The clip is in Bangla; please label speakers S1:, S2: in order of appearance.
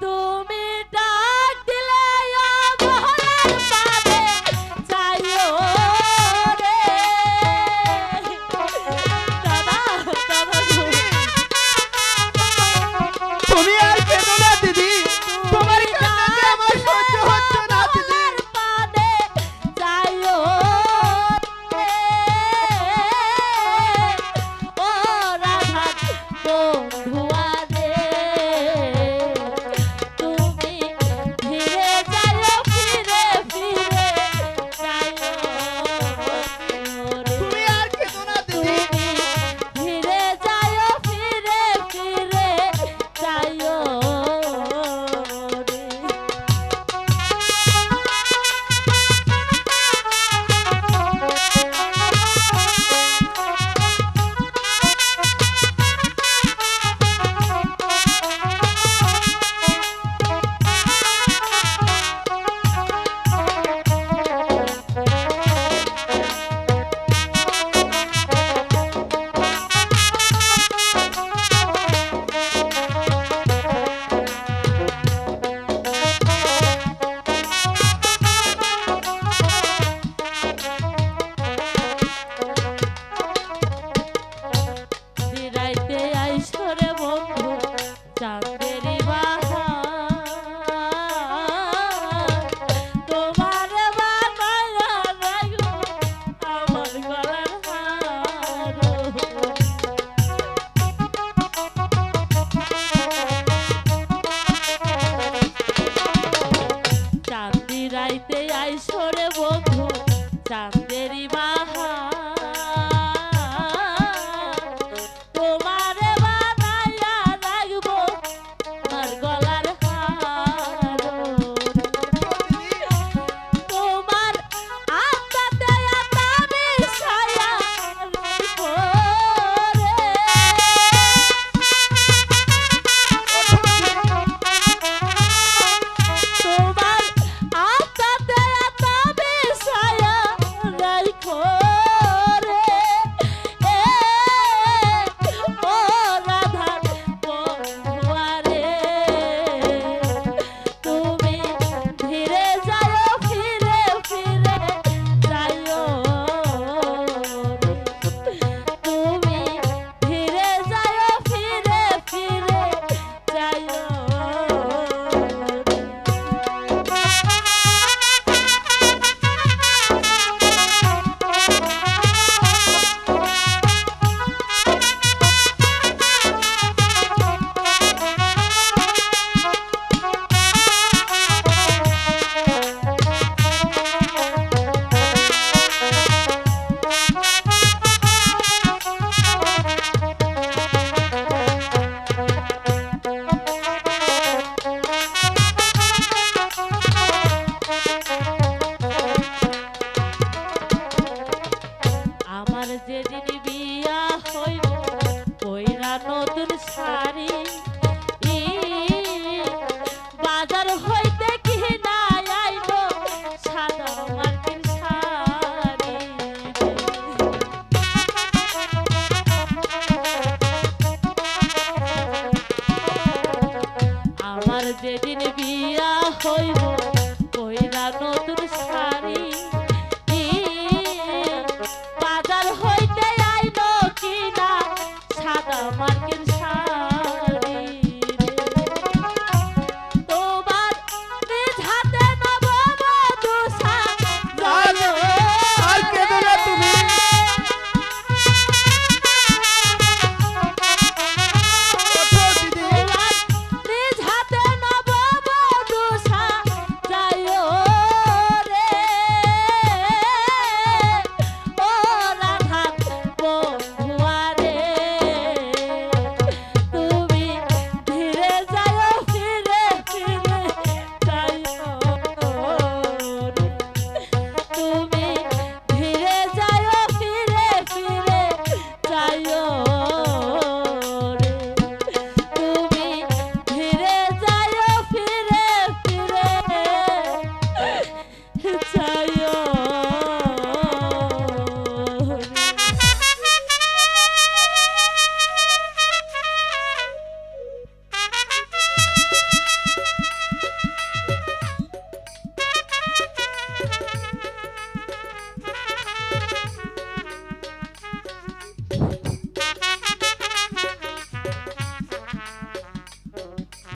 S1: gato. রাইতে আইসরে বন্ধু চাঁদেরি বাহার বিয়া হইব কইরা নতুন শাড়ি। হইতে মার্কেট